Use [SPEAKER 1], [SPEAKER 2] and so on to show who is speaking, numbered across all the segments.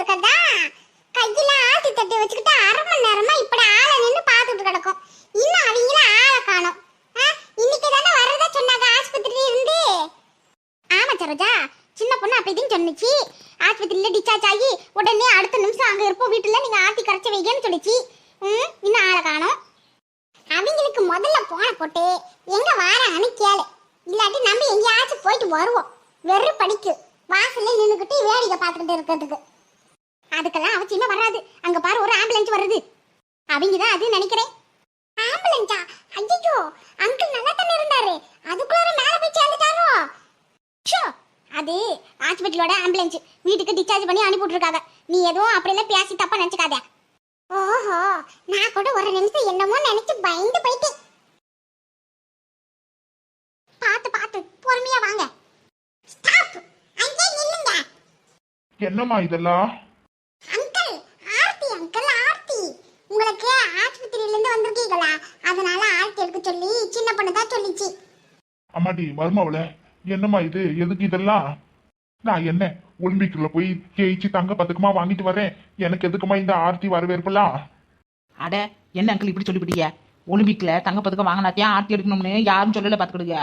[SPEAKER 1] இருக்கிறதா கையில ஆட்டி தட்டி வச்சுக்கிட்டு அரை மணி நேரமா இப்படி ஆளை நின்னு பார்த்துட்டு கிடக்கும். இன்னும் அவங்கள ஆளை காணும். இன்னைக்கு தானே வரதா சொன்னாங்க ஆஸ்பத்திரி இருந்து? ஆமா சரோஜா. சின்ன பொண்ணு அப்படி சொன்னிச்சு. ஆஸ்பத்திரியில டிஸ்சார்ஜ் ஆகி உடனே அடுத்த நிமிஷம் அங்க இருப்போம். வீட்டுல நீங்க ஆட்டி கரைச்சி வைங்கன்னு சொல்லிச்சு. ம், இன்னும் ஆளை காணோம். அவங்களுக்கு முதல்ல போன போட்டு எங்க வாராங்கன்னு கேளு. இல்லாட்டி நம்ம எங்கேயாச்சும் போயிட்டு வருவோம். வெறும் படிக்கு வாசல்ல நின்றுக்கிட்டு வேடிக்கை பார்த்துக்கிட்டு இருக்கிறதுக்கு. அதுக்கெல்லாம் அவசியமே வராது. அங்க பாரு ஒரு ஆம்புலன்ஸ் வருது. அவங்க தான் அது நினைக்கிறேன். ஆம்புலன்ஸா ஐயோ அங்கிள் நல்லா தானே இருந்தாரு. அதுக்குள்ள மேல போய் சேர்ந்துட்டாரோ? ஷோ அது ஹாஸ்பிட்டலோட ஆம்புலன்ஸ் வீட்டுக்கு டிஸ்சார்ஜ் பண்ணி அனுப்பி விட்டுருக்காங்க. நீ எதுவும் அப்படிலாம் பேசி தப்பா நினைச்சுக்காத. ஓஹோ நான் கூட ஒரு நிமிஷம் என்னமோ நினைச்சு பயந்து போயிட்டேன். பார்த்து பார்த்து பொறுமையா வாங்க. ஸ்டாப் அங்கே நில்லுங்க.
[SPEAKER 2] என்னம்மா இதெல்லாம்
[SPEAKER 1] அங்கிள் ஆர்த்தி அங்கிள் ஆர்த்தி உங்களுக்கு ஆஸ்பத்திரியில இருந்து வந்திருக்கீங்களா? அதனால ஆர்த்தி எடுக்க சொல்லி சின்ன பொண்ணு தான் சொல்லிச்சு.
[SPEAKER 2] அம்மாடி மருமவள என்னம்மா இது? எதுக்கு இதெல்லாம்? நான் என்ன ஒலிம்பிக்ல போய் ஜெயிச்சு தங்க பதக்கமா வாங்கிட்டு வரேன்? எனக்கு எதுக்குமா இந்த ஆர்த்தி வரவேற்பெல்லாம்?
[SPEAKER 3] அட என்ன அங்கிள் இப்படி சொல்லிவிட்டீங்க? ஒலிம்பிக்ல தங்க பதக்கம் வாங்கினாத்தியா ஆர்த்தி எடுக்கணும்னு யாரும் சொல்லல பாத்துக்கிடுங்க.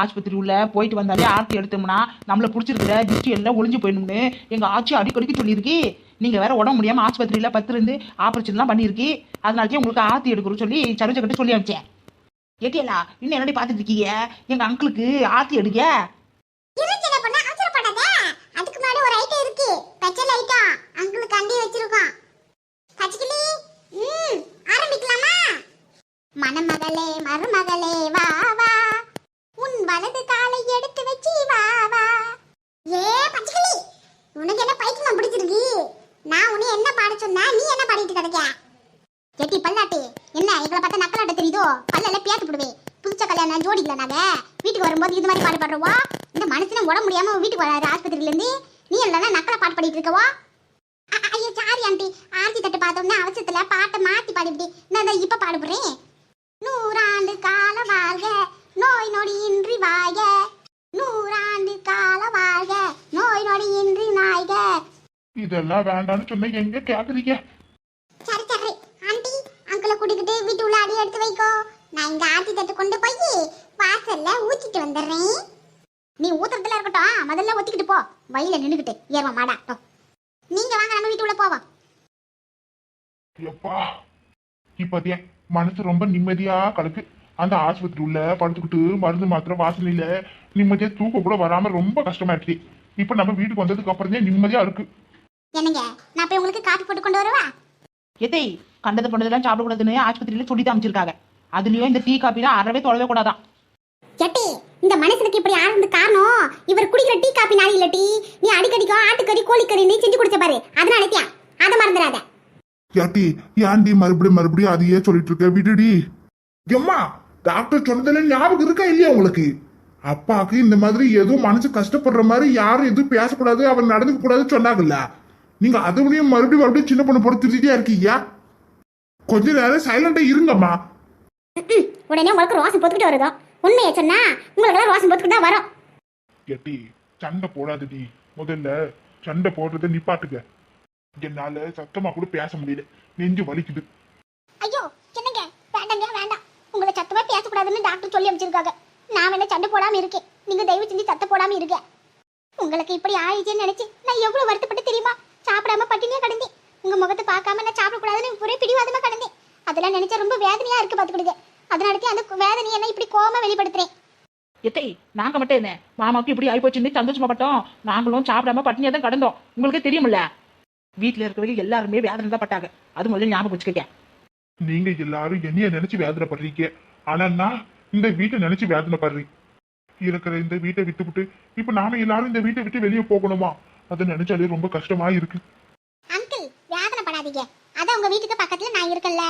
[SPEAKER 3] ஆஸ்பத்திரி உள்ள போயிட்டு வந்தாலே ஆர்த்தி எடுத்தோம்னா நம்மள பிடிச்சிருக்கிற திருஷ்டி எல்லாம் ஒளிஞ்சு போயிடணும்னு எங்க ஆட்சி அடிக்கடிக்கு சொல்லியிருக்கு. நீங்க வேற உடம்பு முடியாம ஆஸ்பத்திரியில பத்து இருந்து ஆபரேஷன்லாம் பண்ணியிருக்கு அதனாலதான் உங்களுக்கு ஆத்தி எடுக்கணும் சொல்லி சரோஜா கிட்ட சொல்லி அனுப்பிச்சேன். ஏட்டியலா இன்னும் என்னடி பாத்துட்டு இருக்கீங்க? எங்க அங்கிளுக்கு ஆத்தி எடுக்க?
[SPEAKER 1] இரு சின்ன பொண்ணு அதுக்கு முன்னாடி ஒரு ஐட்டம் இருக்கு. ஸ்பெஷல் ஐட்டம் அங்கிளுக்கு அண்டி வச்சிருக்கோம். பச்சைக்கிளி ம் ஆரம்பிக்கலாமா? மணமகளே மருமகளே வா வா. உன் வலது காலை எடுத்து வச்சு வா வா. ஏ பச்சைக்கிளி உனக்கு என்ன பைத்தியமா பிடிச்சிருக்கு நான் உன்னை என்ன பாட சொன்னா நீ என்ன பாடிட்டு கிடக்க எட்டி பல்லாட்டி. என்ன எங்களை பார்த்தா நக்கலாட்ட தெரியுதோ? பல்லல பேத்து போடுவேன் புதுச்ச கல்யாணம் ஜோடிக்கல நாங்க? வீட்டுக்கு வரும்போது இது மாதிரி பாடு பாடுறவா? இந்த மனுஷன உடம்பு முடியாம வீட்டுக்கு வராரு ஆஸ்பத்திரியில இருந்து நீ இல்லைன்னா நக்கலை பாட்டு பாடிட்டு இருக்கவா? ஐயோ சாரி ஆண்டி ஆர்த்தி தட்டு பார்த்தோம்னா அவசரத்துல பாட்டை மாத்தி பாடிவிட்டு நான் இப்ப பாடுபடுறேன் நூறாண்டு கால வாழ்க நோய் நொடி இன்றி வாய. நூறாண்டு கால வாழ்க நோய் நொடி இன்றி நாய்க.
[SPEAKER 2] இதெல்லாம் வேண்டாம்னு சொன்ன எங்க கேக்குறீங்க
[SPEAKER 1] சரி சரி ஆண்டி அங்கிளை கூட்டிக்கிட்டு வீட்டு உள்ள அடி எடுத்து வைக்கோ இங்க ஆர்த்தி தட்டு கொண்டு போய் வாசல்ல ஊத்திட்டு வந்துடுறேன். நீ ஊத்துறதுல இருக்கட்டும். முதல்ல ஒத்திக்கிட்டு போ. வயல நின்னுக்கிட்டு. ஏறுவா மாடா. டோ. நீங்க வாங்க நம்ம வீட்டு உள்ள போவோம்.
[SPEAKER 2] எப்பா? இப்பதே மனசு ரொம்ப நிம்மதியா கலக்கு. அந்த ஆஸ்பத்திரி உள்ள படுத்துக்கிட்டு மருந்து மாத்திரை வாசனையில நிம்மதியா தூக்க கூட வராம ரொம்ப கஷ்டமா இருக்கு. இப்ப நம்ம வீட்டுக்கு வந்ததுக்கு அப்புறம் தான் நிம்மதியா இருக்கு.
[SPEAKER 1] என்னங்க? நான் போய் உங்களுக்கு காப்பி போட்டு கொண்டு வரவா?
[SPEAKER 3] எதை கண்டது பண்ணதெல்லாம் சாப்பிடக்கூடாதுன்னு ஆஸ்பத்திரியில சொல்லி தான் அமைச்சிருக்காங்க அதுலயும் இந்த டீ காப்பிலாம் அறவே தொலைவே கூடாதான்.
[SPEAKER 1] எட்டி இந்த மனுஷனுக்கு இப்படி ஆனது காரணம்? இவர் குடிக்கிற டீ காப்பி நாளை இல்ல டீ. நீ அடிக்கடிக்கோ ஆட்டுக்கறி கோழிக்கறி நீ செஞ்சு குடிச்ச பாரு. அதனால தியா அதை மறந்துடாத.
[SPEAKER 2] ஏட்டி ஏன்டி மறுபடியும் மறுபடியும் அதையே சொல்லிட்டு இருக்க? விடுடி. எம்மா டாக்டர் சொன்னதுல ஞாபகம் இருக்கா இல்லையா உங்களுக்கு? அப்பாக்கு இந்த மாதிரி எதுவும் மனசு கஷ்டப்படுற மாதிரி யாரும் எதுவும் பேசக்கூடாது அவன் நடந்துக்க கூடாதுன்னு சொன்னாங்கல்ல. நீங்க அதுவனையும் மறுபடியும் மறுபடியும் சின்ன பொண்ணு போட்டு திருத்திட்டே இருக்கீங்க. கொஞ்ச நேரம் சைலண்டா இருங்கம்மா.
[SPEAKER 1] உடனே உங்களுக்கு ரோசம் பொத்துக்கிட்டு வருதோ? உண்மையை சொன்னா உங்களுக்கு ரோசம் பொத்துக்கிட்டு தான் வரும்.
[SPEAKER 2] எட்டி சண்டை போடாதடி முதல்ல சண்டை போடுறத நிப்பாட்டுங்க. என்னால சத்தமா கூட பேச முடியல. நெஞ்சு வலிக்குது.
[SPEAKER 1] ஐயோ என்னங்க? வேண்டாங்க வேண்டாம். உங்களை சத்தமா பேசக்கூடாதுன்னு டாக்டர் சொல்லி அமைச்சிருக்காங்க நான் வேணா சண்டை போடாம இருக்கேன். நீங்க தயவு செஞ்சு சத்தம் போடாம இருக்க உங்களுக்கு இப்படி ஆயிடுச்சுன்னு நினைச்சு நான் எவ்வளவு வருத்தப்பட்டு தெரியுமா? சாப்பிடாம பட்டினியா கிடந்தேன். உங்க முகத்தை பார்க்காம நான் சாப்பிடக்கூடாதுன்னு அதெல்லாம் நினைச்சா ரொம்ப வேதனையா இருக்கு பாத்துக்கிடுங்க. அதனால அந்த வேதனையை என்ன இப்படி கோவமா வெளிப்படுத்துறேன்.
[SPEAKER 3] எத்தை நாங்க மட்டும் என்ன? மாமாவுக்கு இப்படி ஆயிப்போச்சுன்னு சந்தோஷமாப்பட்டோம் நாங்களும் சாப்பிடாம பட்டினியா தான் கடந்தோம். உங்களுக்கே தெரியுமில்ல? வீட்டுல இருக்கிறவங்க எல்லாருமே வேதனை தான் பட்டாங்க. அது முதல்ல ஞாபகம் வச்சுக்கங்க.
[SPEAKER 2] நீங்க எல்லாரும் என்னைய நினைச்சு வேதனைப்படுறீங்க. ஆனா நான் இந்த வீட்டை நினைச்சு வேதனைப்படுறேன். இருக்கிற இந்த வீட்டை விட்டுவிட்டு இப்ப நாம எல்லாரும் இந்த வீட்டை விட்டு வெளியே போகணுமா? அதை நினைச்சாலே ரொம்ப கஷ்டமா இருக்கு.
[SPEAKER 1] அங்கிள் வேதனைப்படாதீங்க. அதான் உங்க வீட்டுக்கு பக்கத்துல நான் இருக்கேன்ல.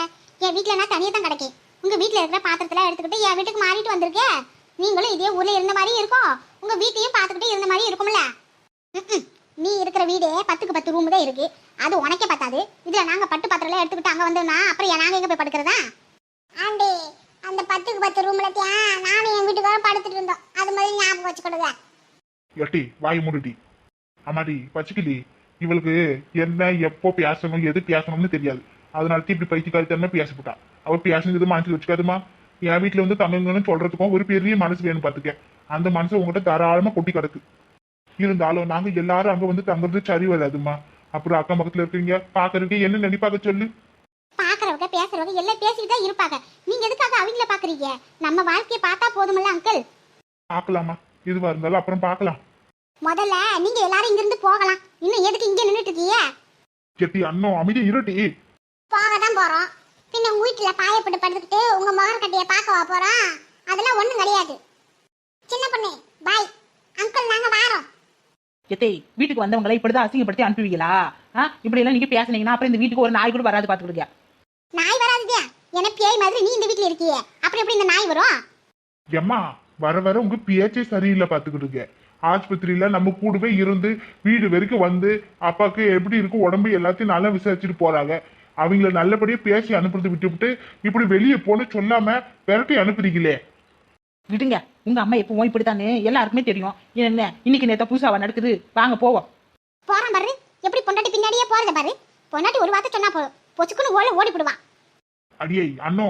[SPEAKER 1] என் வீட்ல நான் தனியா தான் கிடக்கேன். உங்க வீட்ல இருக்கிற பாத்திரத்தெல்லாம் எடுத்துக்கிட்டு என் வீட்டுக்கு மாறிட்டு வந்திருக்கேன் நீங்களும் இதே ஊர்ல இருந்த மாதிரி இருக்கும் உங்க வீட்டையும் பார்த்துக்கிட்டு இருந்த மாதிரி இருக்கும்ல. நீ இருக்கிற வீடு பத்துக்கு பத்து ரூம் தான் இருக்கு. அது உனக்கே பத்தாது. இதுல நாங்க பட்டு பாத்திரம் எடுத்துக்கிட்டு அங்க வந்தோம்னா அப்புறம் ஏன் நாங்க எங்க போய் படுக்கிறதா? ஆண்டி அந்த பத்துக்கு பத்து ரூம்ல நானும் என் வீட்டுக்கார படுத்துட்டு இருந்தோம். அது மாதிரி ஞாபகம் வச்சுக்கிடுங்க
[SPEAKER 2] எட்டி வாய் மூடுடி. அம்மாடி பச்சைக்கிளி இவளுக்கு என்ன எப்போ பேசணும் எது பேசணும்னு தெரியாது. அதனால இப்படி பைத்தியக்காரித்தனமா பேசிவிட்டா அவ பேசுனது மனசுல வச்சுக்காதுமா என் வீட்டுல வந்து தங்கங்கன்னு சொல்றதுக்கும் ஒரு பெரிய மனசு வேணும் பாத்துக்க. அந்த மனசு உங்ககிட்ட தாராளமா கொட்டி கிடக்கு. இருந்தாலும் நாங்க எல்லாரும் அங்க வந்து தங்குறது சரி வராதுமா அப்புறம் அக்கம் பக்கத்துல இருக்கீங்க பாக்குறதுக்கு என்ன நினைப்பாக்க சொல்லு.
[SPEAKER 1] பாக்குறவங்க பேசுறவங்க எல்லாம் பேசிட்டு தான் இருப்பாங்க. நீங்க எதுக்காக அவங்கள பாக்குறீங்க? நம்ம வாழ்க்கைய பார்த்தா போதுமல்ல அங்கிள்
[SPEAKER 2] பார்க்கலாமா இதுவா இருந்தாலும் அப்புறம் பார்க்கலாம்
[SPEAKER 1] முதல்ல நீங்க எல்லாரும் இங்க இருந்து போகலாம். இன்னும் எதுக்கு இங்க நின்னுட்டு இருக்கீங்க?
[SPEAKER 2] கெட்டி அண்ணன் அமைதி இருட்டி
[SPEAKER 1] போக தான் போறோம். பின்ன உங்க வீட்டுல பாயப்பட்டு படுத்துக்கிட்டு உங்க முகர் கட்டைய பார்க்கவா போறோம்? அதெல்லாம் ஒண்ணும் கிடையாது. சின்ன பொண்ணு பாய் அங்கிள் நாங்க வாரோம்.
[SPEAKER 3] எத்தே வீட்டுக்கு வந்தவங்களை இப்படிதான் அசிங்கப்படுத்தி அனுப்புவீங்களா? ஆ? இப்படி எல்லாம் நீங்க பேசுனீங்கன்னா அப்புறம் இந்த வீட்டுக்கு ஒரு நாய் கூட வராது பாத்துக்கிடுங்க
[SPEAKER 1] நாய் வராதுதியா என்ன பேய் மாதிரி நீ இந்த வீட்ல இருக்கியே. அப்புறம் எப்படி இந்த நாய் வரும்?
[SPEAKER 2] எம்மா வர வர உங்க பேச்சே சரியில்லை பாத்துக்கிட்டுங்க ஆஸ்பத்திரியில நம்ம கூடவே இருந்து வீடு வரைக்கும் வந்து அப்பாக்கு எப்படி இருக்கு உடம்பு எல்லாத்தையும் நல்லா விசாரிச்சுட்டு போறாங்க. அவங்கள நல்லபடியா பேசி அனுப்புறது விட்டுவிட்டு இப்படி வெளியே போன சொல்லாம விரட்டி அனுப்புறீங்களே.
[SPEAKER 3] விடுங்க. உங்க அம்மா எப்பவும் இப்படித்தானே? எல்லாருக்குமே தெரியும். என்ன இன்னைக்கு நேத்த புதுசாவா நடக்குது. வாங்க போவோம்.
[SPEAKER 1] போறான் பாரு. எப்படி பொண்டாட்டி பின்னாடியே போறத பாரு. பொண்டாட்டி ஒரு வார்த்தை சொன்னா போதும் பொச்சுக்குன்னு ஓட ஓடி போடுவான்
[SPEAKER 2] அடியே அண்ணோ.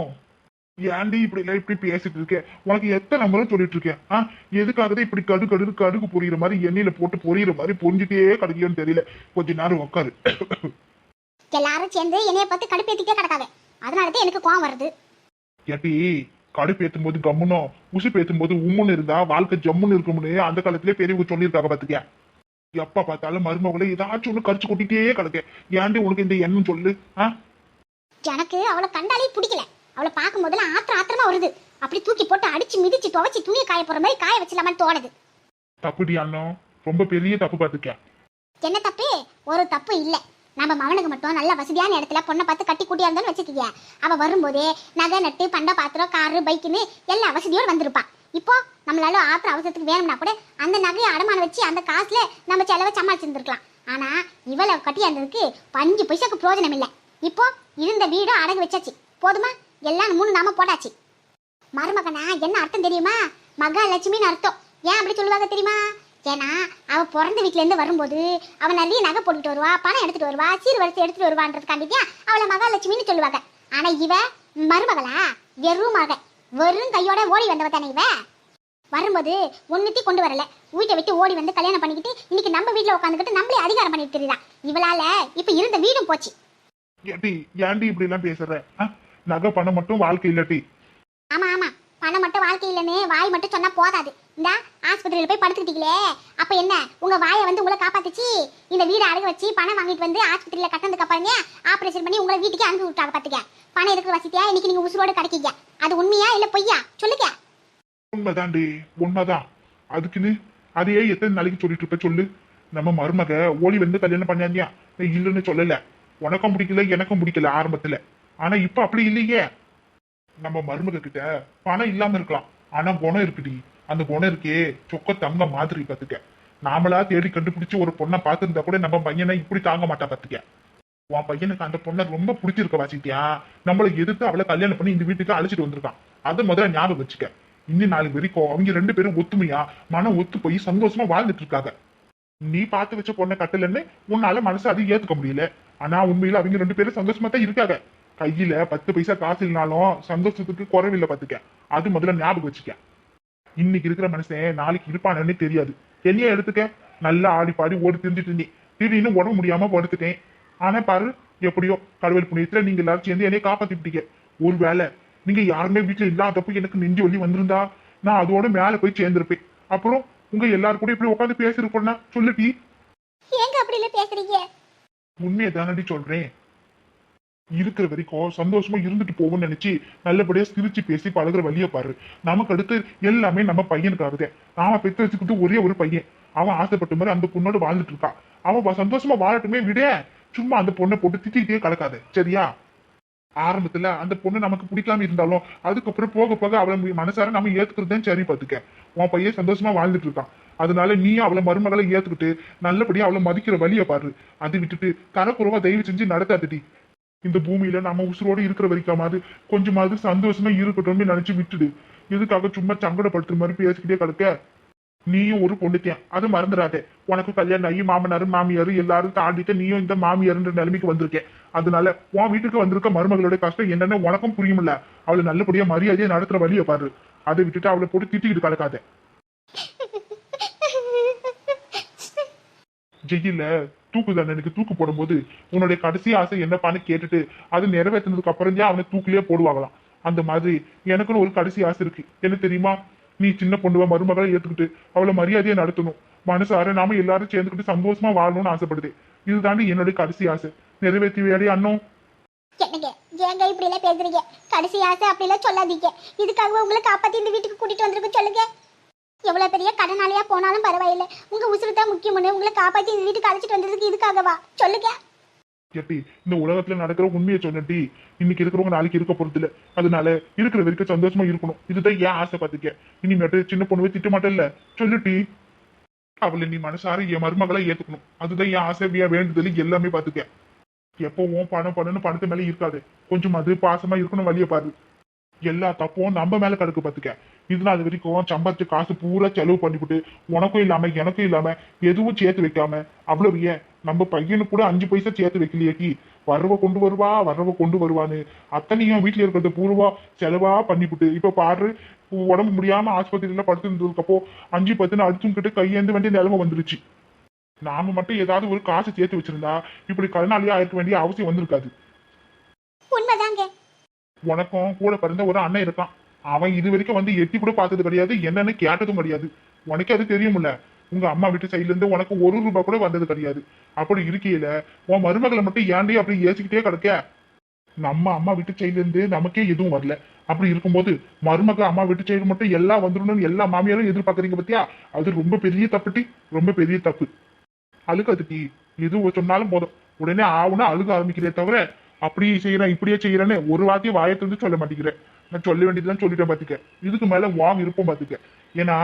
[SPEAKER 2] ஏன்டி இப்படி எல்லாம் இப்படி பேசிட்டு இருக்க? உனக்கு எத்தனை முறை சொல்லிட்டு இருக்கேன்? ஆ எதுக்காகதான் இப்படி கடு கடு கடுகு பொரியிற மாதிரி எண்ணெயில போட்டு பொரியிற மாதிரி பொஞ்சிட்டே கிடைக்கலன்னு தெரியல. கொஞ்ச நேரம் உட்காரு
[SPEAKER 1] எல்லாரும் சேர்ந்து என்னைய பார்த்து கடுப்பேத்திட்டே கிடக்காங்க அதனால தான் எனக்கு கோவம் வருது.
[SPEAKER 2] ஏட்டி கடுப்பு ஏத்தும் போது கம்முனோ உசுப்பு ஏத்தும் போது உம்முன்னு இருந்தா வாழ்க்கை ஜம்முன்னு இருக்கும்னு அந்த காலத்திலே பெரியவங்க சொல்லியிருக்காங்க பாத்துக்க. எப்ப பார்த்தாலும் மருமகளை ஏதாச்சும் ஒண்ணு கரிச்சு கொட்டிட்டே கிடக்க. ஏன்டி உனக்கு இந்த எண்ணம் சொல்லு ஆ?
[SPEAKER 1] எனக்கு அவளை கண்டாலே பிடிக்கல. அவளை பார்க்கும் போதுல ஆத்திர ஆத்திரமா வருது. அப்படி தூக்கி போட்டு அடிச்சு மிதிச்சு துவைச்சு துணியை காய போற மாதிரி காய வச்சிடலாமான்னு தோணுது.
[SPEAKER 2] தப்புடி அண்ணன் ரொம்ப பெரிய தப்பு பாத்துக்க.
[SPEAKER 1] என்ன தப்பு? ஒரு தப்பு இல்ல. நம்ம மகனுக்கு மட்டும் நல்ல வசதியான இடத்துல பொண்ணை பார்த்து கட்டி கூட்டியா இருந்தாலும் வச்சுக்கீங்க அவ வரும்போதே நகை நட்டு பண்ட பாத்திரம் காரு பைக்குன்னு எல்லா வசதியோடு வந்திருப்பான் இப்போ நம்மளால ஆத்திர அவசரத்துக்கு வேணும்னா கூட அந்த நகையை அடமானம் வச்சு அந்த காசுல நம்ம செலவை சமாளிச்சிருந்துருக்கலாம். ஆனா இவளை கட்டியா இருந்ததுக்கு பஞ்சு பைசாக்கு பிரயோஜனம் இல்லை. இப்போ இருந்த வீடும் அடகு வச்சாச்சு. போதுமா? எல்லாம் மூணு நாம போட்டாச்சு. மருமகனா என்ன அர்த்தம் தெரியுமா? மகாலட்சுமின்னு அர்த்தம். ஏன் அப்படி சொல்லுவாங்க தெரியுமா? ஏன்னா அவ பிறந்த வீட்ல இருந்து வரும்போது அவ நிறைய நகை போட்டுட்டு வருவா பணம் எடுத்துட்டு வருவா சீர்வரிசை எடுத்துட்டு வருவான்றதுக்காண்டியா அவளை மகாலட்சுமின்னு சொல்லுவாங்க. ஆனா இவ மருமகளா? வெறும் மக வெறும் கையோட ஓடி வந்தவ தானே இவ? வரும்போது ஒன்னுத்தையும் கொண்டு வரல. வீட்டை விட்டு ஓடி வந்து கல்யாணம் பண்ணிக்கிட்டு இன்னைக்கு நம்ம வீட்ல உட்காந்துக்கிட்டு நம்மளே அதிகாரம் பண்ணிட்டு தெரியுதா? இவளால இப்ப இருந்த வீடும் போச்சு.
[SPEAKER 2] ஏட்டி ஏன்டி இப்படி எல்லாம் பேசுற? நகை பணம் மட்டும் வாழ்க்கை இல்லட்டி.
[SPEAKER 1] ஆமா ஆமா. இல்லைன்னு வாய் மட்டும் சொன்னா போதாது. இந்த ஆஸ்பத்திரியில் போய் படுத்துக்கிட்டீங்களே. அப்ப என்ன? உங்க வாயை வந்து உங்களை காப்பாத்துச்சு. இந்த வீடு அடகு வச்சு பணம் வாங்கிட்டு வந்து ஆஸ்பத்திரியில கட்டினதுக்கு அப்புறமே ஆபரேஷன் பண்ணி உங்களை வீட்டுக்கு அனுப்பி விட்டாங்க பாத்துக்க. பணம் இருக்கிற வசதியா இன்னைக்கு நீங்க உசுரோடு கிடைக்கீங்க. அது உண்மையா இல்ல பொய்யா? சொல்லுங்க.
[SPEAKER 2] உண்மைதான்டி. உண்மைதான். அதுக்குன்னு அதையே எத்தனை நாளைக்கு சொல்லிட்டு இருப்ப சொல்லு. நம்ம மருமக ஓடி வந்து கல்யாணம் பண்ணாந்தியா இல்லைன்னு சொல்லல. உனக்கும் பிடிக்கல எனக்கும் பிடிக்கல ஆரம்பத்துல. ஆனா இப்ப அப்படி இல்லையே. நம்ம மருமக கிட்ட பணம் இல்லாம இருக்கலாம். ஆனா குணம் இருக்குடி. அந்த குணம் இருக்கே. சொக்க தங்க மாதிரி பாத்துக்க நாமளா தேடி கண்டுபிடிச்சு ஒரு பொண்ணை பார்த்திருந்தா கூட நம்ம பையனை இப்படி தாங்க மாட்டா பாத்துக்க உன் பையனுக்கு அந்த பொண்ணை ரொம்ப பிடிச்சிருக்க வாசிட்டியா நம்மளை எதிர்த்து அவளை கல்யாணம் பண்ணி இந்த வீட்டுக்கு அழைச்சிட்டு வந்திருக்கான். அதை முதல்ல ஞாபகம் வச்சுக்க. இன்னும் நாலு வரைக்கும் அவங்க ரெண்டு பேரும் ஒத்துமையா மனம் ஒத்து போய் சந்தோஷமா வாழ்ந்துட்டு இருக்காங்க. நீ பார்த்து வச்ச பொண்ணை கட்டலன்னு உன்னால மனசு அது ஏத்துக்க முடியல. ஆனா உண்மையில அவங்க ரெண்டு பேரும் சந்தோஷமா தான் இருக்காங்க. கையில பத்து பைசா காசு இல்லைனாலும் சந்தோஷத்துக்கு குறைவில்லை பாத்துக்க. அது முதல்ல ஞாபகம் வச்சுக்க. இன்னைக்கு இருக்கிற மனுஷன் நாளைக்கு இருப்பானே தெரியாது. என்னைய எடுத்துக்க? நல்லா ஆடி பாடி ஓடி திரிஞ்சிட்டு இருந்தேன் திடீர்னு உடம்பு முடியாம படுத்துட்டேன். ஆனா பாரு எப்படியோ கடவுள் புண்ணியத்துல நீங்க எல்லாரும் சேர்ந்து என்னைய காப்பாத்திட்டீங்க ஒருவேளை நீங்க யாருமே வீட்டுல இல்லாதப்ப எனக்கு நெஞ்சு வலி வந்திருந்தா நான் அதோட மேல போய் சேர்ந்திருப்பேன். அப்புறம் உங்க எல்லாரும் கூட இப்படி உட்காந்து பேசிருக்கோம்னா சொல்லுட்டி
[SPEAKER 1] ஏங்க அப்படி இல்ல பேசுறீங்க?
[SPEAKER 2] உண்மையை தானடி சொல்றேன். இருக்கிற வரைக்கும் சந்தோஷமா இருந்துட்டு போவோம்னு நினைச்சு நல்லபடியா சிரிச்சு பேசி பழகுற வழிய பாரு. நமக்கு அடுத்து எல்லாமே நம்ம பையனுக்காகுதே நாம பெத்து வச்சுக்கிட்டு ஒரே ஒரு பையன். அவன் ஆசைப்பட்ட மாதிரி அந்த பொண்ணோட வாழ்ந்துட்டு இருக்கான். அவன் சந்தோஷமா வாழட்டுமே விட. சும்மா அந்த பொண்ணை போட்டு திட்டிக்கிட்டே கலக்காத. சரியா? ஆரம்பத்துல அந்த பொண்ணு நமக்கு பிடிக்காம இருந்தாலும் அதுக்கப்புறம் போக போக அவளை மனசார நம்ம ஏத்துக்கிறது தான் சரி பாத்துக்க. உன் பையன் சந்தோஷமா வாழ்ந்துட்டு இருக்கான். அதனால நீ அவளை மருமகளை ஏத்துக்கிட்டு நல்லபடியா அவளை மதிக்கிற வழியை பாரு. அதை விட்டுட்டு தரக்குறவா தயவு செஞ்சு நடத்தாதடி. இந்த பூமியில நம்ம உசுரோட இருக்கிற வரைக்காமாவது கொஞ்சமாவது சந்தோஷமா இருக்கட்டும்னு நினைச்சு விட்டுடு. இதுக்காக சும்மா சங்கடப்படுத்துற மாதிரி பேசிக்கிட்டே கிடக்க? நீயும் ஒரு பொண்ணுத்தியன் அது மறந்துடாதே. உனக்கு கல்யாணம் ஆகி மாமனார் மாமியார் எல்லாரும் தாண்டிட்டு நீயும் இந்த மாமியார்ன்ற நிலைமைக்கு வந்திருக்கேன் அதனால உன் வீட்டுக்கு வந்திருக்க மருமகளோட கஷ்டம் என்னன்னு உனக்கும் புரியுமில்ல அவளை நல்லபடியா மரியாதையா நடத்துற வழியை பாரு. அதை விட்டுட்டு அவளை போட்டு திட்டிக்கிட்டு கலக்காத ஜெயில தூக்கு தண்டனைக்கு தூக்கு போடும்போது உன்னுடைய கடைசி ஆசை என்னப்பான்னு கேட்டுட்டு அது நிறைவேற்றினதுக்கு அப்புறம் தான் அவனை தூக்கிலேயே போடுவாங்களாம். அந்த மாதிரி எனக்குன்னு ஒரு கடைசி ஆசை இருக்கு. என்ன தெரியுமா? நீ சின்ன பொண்ணுவ மருமகளை ஏத்துக்கிட்டு அவளை மரியாதையை நடத்தணும். மனசார நாம எல்லாரும் சேர்ந்துக்கிட்டு சந்தோஷமா வாழணும்னு ஆசைப்படுது. இதுதாண்டி என்னுடைய கடைசி ஆசை. நிறைவேற்றி வேடி அண்ணோ.
[SPEAKER 1] என்னங்க? ஏங்க இப்படி எல்லாம் பேசுறீங்க? கடைசி ஆசை அப்படி எல்லாம் சொல்லாதீங்க. இதுக்காக உங்களை காப்பாத்தி இந்த வீட்டுக்கு கூட்டிட்டு வந்திருக்கு சொல்லுங்க. எவ்வளவு பெரிய கடனாளியா போனாலும் பரவாயில்லை. உங்க உசுறு தான் முக்கியம்னு உங்களை காப்பாத்தி வீட்டுக்கு அழைச்சிட்டு வந்ததுக்கு இதுக்காகவா? சொல்லுங்க.
[SPEAKER 2] எட்டி இந்த உலகத்துல நடக்கிற உண்மையை சொன்னட்டி இன்னைக்கு இருக்கிறவங்க நாளைக்கு இருக்க போறது இல்ல. அதனால இருக்கிற வரைக்கும் சந்தோஷமா இருக்கணும். இதுதான் ஏன் ஆசை பாத்துக்க. இனிமேட்டு சின்ன பொண்ணுவே திட்ட மாட்டேல்ல சொல்லுட்டி அவளை நீ மனசார என் மருமகளை ஏத்துக்கணும். அதுதான் என் ஆசை வேண்டுதல் எல்லாமே பாத்துக்க. எப்பவும் பணம் பணம்னு பணத்து மேல இருக்காது. கொஞ்சம் அது பாசமா இருக்கணும் வழிய பாரு. எல்லா தப்பும் நம்ம மேல கிடக்கு பாத்துக்க. இது நாள் வரைக்கும் சம்பாதிச்ச காசு பூரா செலவு பண்ணிவிட்டு உனக்கும் இல்லாம எனக்கும் இல்லாம எதுவும் சேர்த்து வைக்காம அவ்வளவு ஏன்? நம்ம பையனுக்கு கூட அஞ்சு பைசா சேர்த்து வைக்கலையேக்கி வரவ கொண்டு வருவா வரவ கொண்டு வருவான்னு. அத்தனையும் வீட்டுல இருக்கிறது பூர்வா செலவா பண்ணிவிட்டு இப்ப பாரு உடம்பு முடியாம ஆஸ்பத்திரியில படுத்திருந்ததுக்கப்போ அஞ்சு பத்துன்னு அடிச்சுக்கிட்டு கையேந்து வேண்டிய நிலைமை வந்துருச்சு. நாம மட்டும் ஏதாவது ஒரு காசு சேர்த்து வச்சிருந்தா இப்படி கடனாளியா ஆயிருக்க வேண்டிய அவசியம் வந்திருக்காது.
[SPEAKER 1] உண்மைதாங்க.
[SPEAKER 2] உனக்கும் கூட பிறந்த ஒரு அண்ணன் இருக்கான். அவன் இது வரைக்கும் வந்து எட்டி கூட பார்த்தது கிடையாது. என்னன்னு கேட்டதும் கிடையாது. உனக்கு அது தெரியுமில்ல உங்க அம்மா வீட்டு சைட்ல இருந்து உனக்கு ஒரு ரூபாய் கூட வந்தது கிடையாது. அப்படி இருக்கையில உன் மருமகளை மட்டும் ஏன்டி அப்படி ஏசிக்கிட்டே கிடக்க? நம்ம அம்மா வீட்டு சைட்ல இருந்து நமக்கே எதுவும் வரல. அப்படி இருக்கும்போது மருமக அம்மா வீட்டு சைடு மட்டும் எல்லாம் வந்துடணும்னு எல்லா மாமியாரும் எதிர்பார்க்கறீங்க பத்தியா? அது ரொம்ப பெரிய தப்புட்டி ரொம்ப பெரிய தப்பு. அழுகாதுட்டி எது சொன்னாலும் போதும். உடனே ஆவுனா அழுக ஆரம்பிக்கிறே தவிர அப்படி செய்யறேன் இப்படியே செய்யறேன்னு ஒரு வார்த்தையும் வாயத்திலிருந்து சொல்ல மாட்டேங்கிறேன். நான் சொல்ல வேண்டியதுதான் சொல்லிட்டேன் பாத்துக்க. இதுக்கு மேல வாங்க இருப்போம் பாத்துக்க. ஏன்னா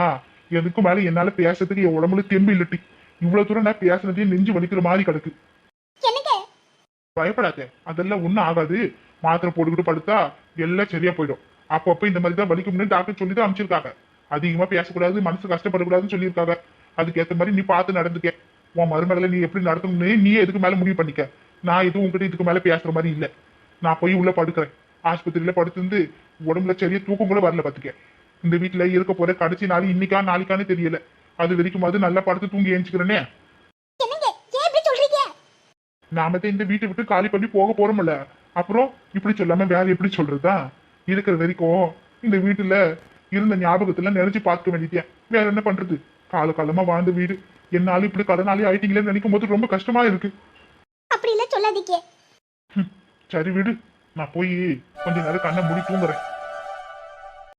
[SPEAKER 2] எதுக்கு மேல என்னால பேசுறதுக்கு என் உடம்புல தெம்பு இல்லட்டி. இவ்வளவு தூரம் நான் பேசுனதே நெஞ்சு வலிக்கிற மாதிரி கிடக்கு. பயப்படாத. அதெல்லாம் ஒண்ணும் ஆகாது. மாத்திரை போட்டுக்கிட்டு படுத்தா எல்லாம் சரியா போயிடும். அப்பப்ப இந்த மாதிரி தான் வலிக்கும்னு டாக்டர் சொல்லி தான் அனுப்பிச்சிருக்காங்க. அதிகமா பேசக்கூடாது மனசு கஷ்டப்படக்கூடாதுன்னு சொல்லியிருக்காங்க. அதுக்கேத்த மாதிரி நீ பார்த்து நடந்துக்க. உன் மருமகளை நீ எப்படி நடத்தணும்னு நீ எதுக்கு மேல முடிவு பண்ணிக்க. நான் எதுவும் உங்ககிட்ட இதுக்கு மேல பேசுற மாதிரி இல்ல. நான் போய் உள்ள படுக்கிறேன். ஆஸ்பத்திரியில படுத்திருந்து உடம்புல சரியா தூக்கம் கூட வரல பாத்துக்க. இந்த வீட்டுல இருக்க போற கடைசி நாள் இன்னைக்கா நாளைக்கானே தெரியல. அது வரைக்கும் அது நல்லா படுத்து தூங்கி ஏஞ்சுக்கிறேனே. நாம தான் இந்த வீட்டை விட்டு காலி பண்ணி போக போறோம்ல. அப்புறம் இப்படி சொல்லாம வேற எப்படி சொல்றதா? இருக்கிற வரைக்கும் இந்த வீட்டுல இருந்த ஞாபகத்துல நினைச்சு பார்க்க வேண்டியதே வேற என்ன பண்றது? கால காலமா வாழ்ந்த வீடு. என்னாலும் இப்படி கடனாலே ஆயிட்டீங்களேன்னு நினைக்கும் போது ரொம்ப கஷ்டமா இருக்கு.
[SPEAKER 1] சொல்லாதீங்க.
[SPEAKER 2] சரி விடு. நான் போய் கொஞ்ச நேரம் கண்ணை மூடி தூங்குறேன்.